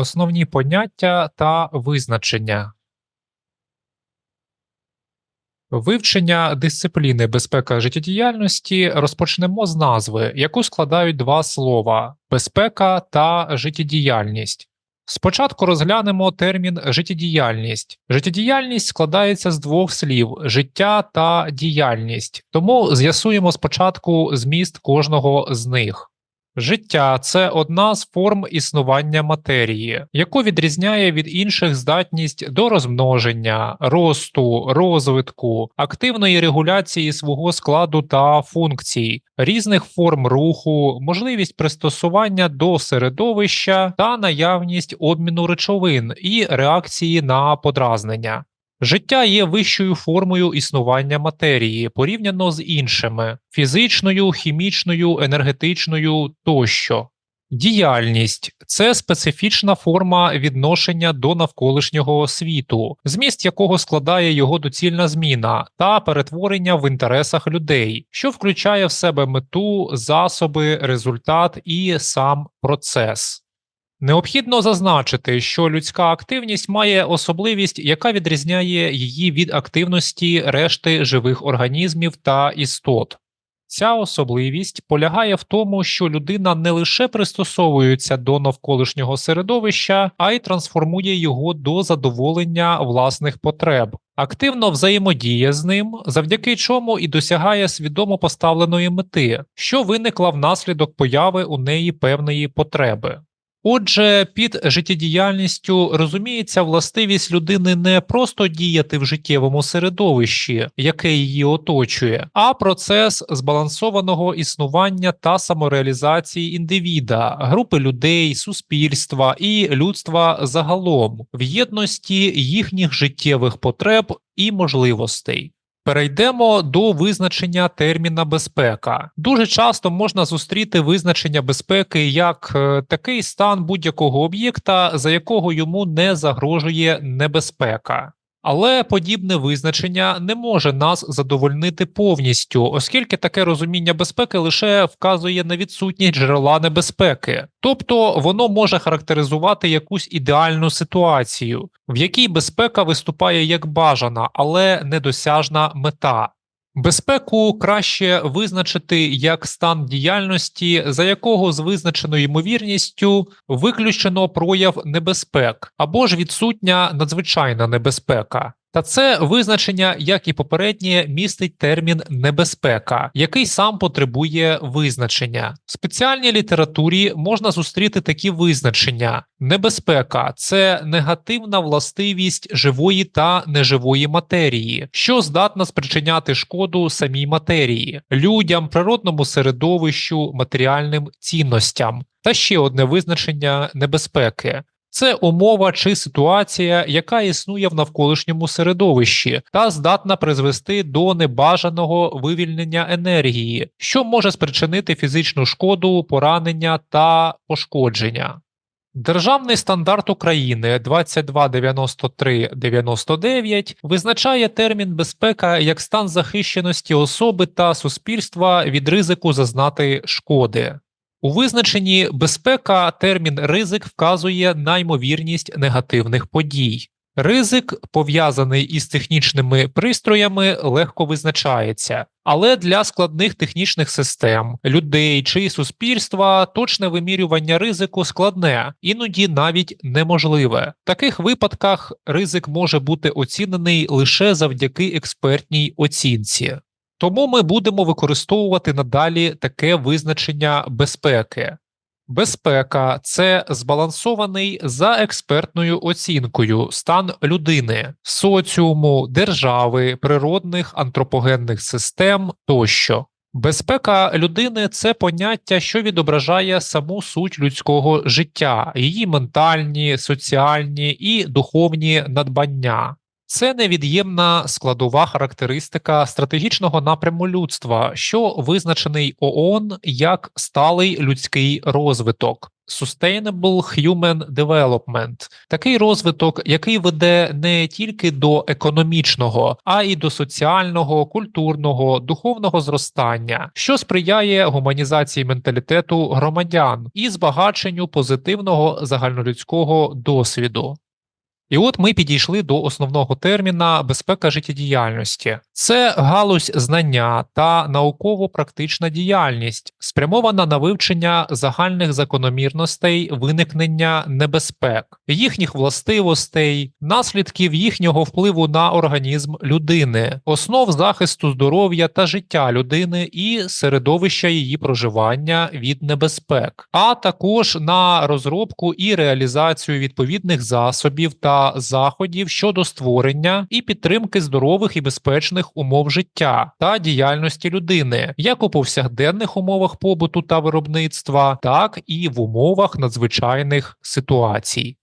Основні поняття та визначення. Вивчення дисципліни безпека життєдіяльності розпочнемо з назви, яку складають два слова безпека та життєдіяльність. Спочатку розглянемо термін життєдіяльність. Життєдіяльність складається з двох слів життя та діяльність, тому з'ясуємо спочатку зміст кожного з них. Життя це одна з форм існування матерії, яку відрізняє від інших здатність до розмноження, росту, розвитку, активної регуляції свого складу та функцій, різних форм руху, можливість пристосування до середовища та наявність обміну речовин і реакції на подразнення. Життя є вищою формою існування матерії порівняно з іншими фізичною, хімічною, енергетичною тощо. Діяльність це специфічна форма відношення до навколишнього світу, зміст якого складає його доцільна зміна та перетворення в інтересах людей, що включає в себе мету, засоби, результат і сам процес. Необхідно зазначити, що людська активність має особливість, яка відрізняє її від активності решти живих організмів та істот. Ця особливість полягає в тому, що людина не лише пристосовується до навколишнього середовища, а й трансформує його до задоволення власних потреб, активно взаємодіє з ним, завдяки чому і досягає свідомо поставленої мети, що виникла внаслідок появи у неї певної потреби. Отже, під життєдіяльністю розуміється властивість людини не просто діяти в життєвому середовищі, яке її оточує, а процес збалансованого існування та самореалізації індивіда, групи людей, суспільства і людства загалом в єдності їхніх життєвих потреб і можливостей. Перейдемо до визначення терміна безпека. Дуже часто можна зустріти визначення безпеки як е, такий стан будь-якого об'єкта, за якого йому не загрожує небезпека. Але подібне визначення не може нас задовольнити повністю, оскільки таке розуміння безпеки лише вказує на відсутність джерела небезпеки, тобто воно може характеризувати якусь ідеальну ситуацію, в якій безпека виступає як бажана, але недосяжна мета. Безпеку краще визначити як стан діяльності, за якого з визначеною ймовірністю виключено прояв небезпек або ж відсутня надзвичайна небезпека. Та це визначення, як і попереднє, містить термін небезпека, який сам потребує визначення. В спеціальній літературі можна зустріти такі визначення: небезпека це негативна властивість живої та неживої матерії, що здатна спричиняти шкоду самій матерії, людям, природному середовищу, матеріальним цінностям. Та ще одне визначення небезпеки це умова чи ситуація, яка існує в навколишньому середовищі, та здатна призвести до небажаного вивільнення енергії, що може спричинити фізичну шкоду, поранення та пошкодження. Державний стандарт України 2293-99 визначає термін безпека як стан захищеності особи та суспільства від ризику зазнати шкоди. У визначенні безпека термін ризик вказує на ймовірність негативних подій. Ризик, пов'язаний із технічними пристроями, легко визначається, але для складних технічних систем, людей чи суспільства точне вимірювання ризику складне, іноді навіть неможливе. В таких випадках ризик може бути оцінений лише завдяки експертній оцінці. Тому ми будемо використовувати надалі таке визначення безпеки. Безпека це збалансований за експертною оцінкою стан людини, соціуму, держави, природних антропогенних систем тощо. Безпека людини це поняття, що відображає саму суть людського життя, її ментальні, соціальні і духовні надбання. Це невід'ємна складова характеристика стратегічного напряму людства, що визначений ООН як сталий людський розвиток. Sustainable Human Development такий розвиток, який веде не тільки до економічного, а й до соціального, культурного, духовного зростання, що сприяє гуманізації менталітету громадян і збагаченню позитивного загальнолюдського досвіду. І от ми підійшли до основного терміна безпека життєдіяльності. Це галузь знання та науково-практична діяльність, спрямована на вивчення загальних закономірностей виникнення небезпек, їхніх властивостей, наслідків їхнього впливу на організм людини, основ захисту здоров'я та життя людини і середовища її проживання від небезпек, а також на розробку і реалізацію відповідних засобів заходів щодо створення і підтримки здорових і безпечних умов життя та діяльності людини, як у повсякденних умовах побуту та виробництва, так і в умовах надзвичайних ситуацій.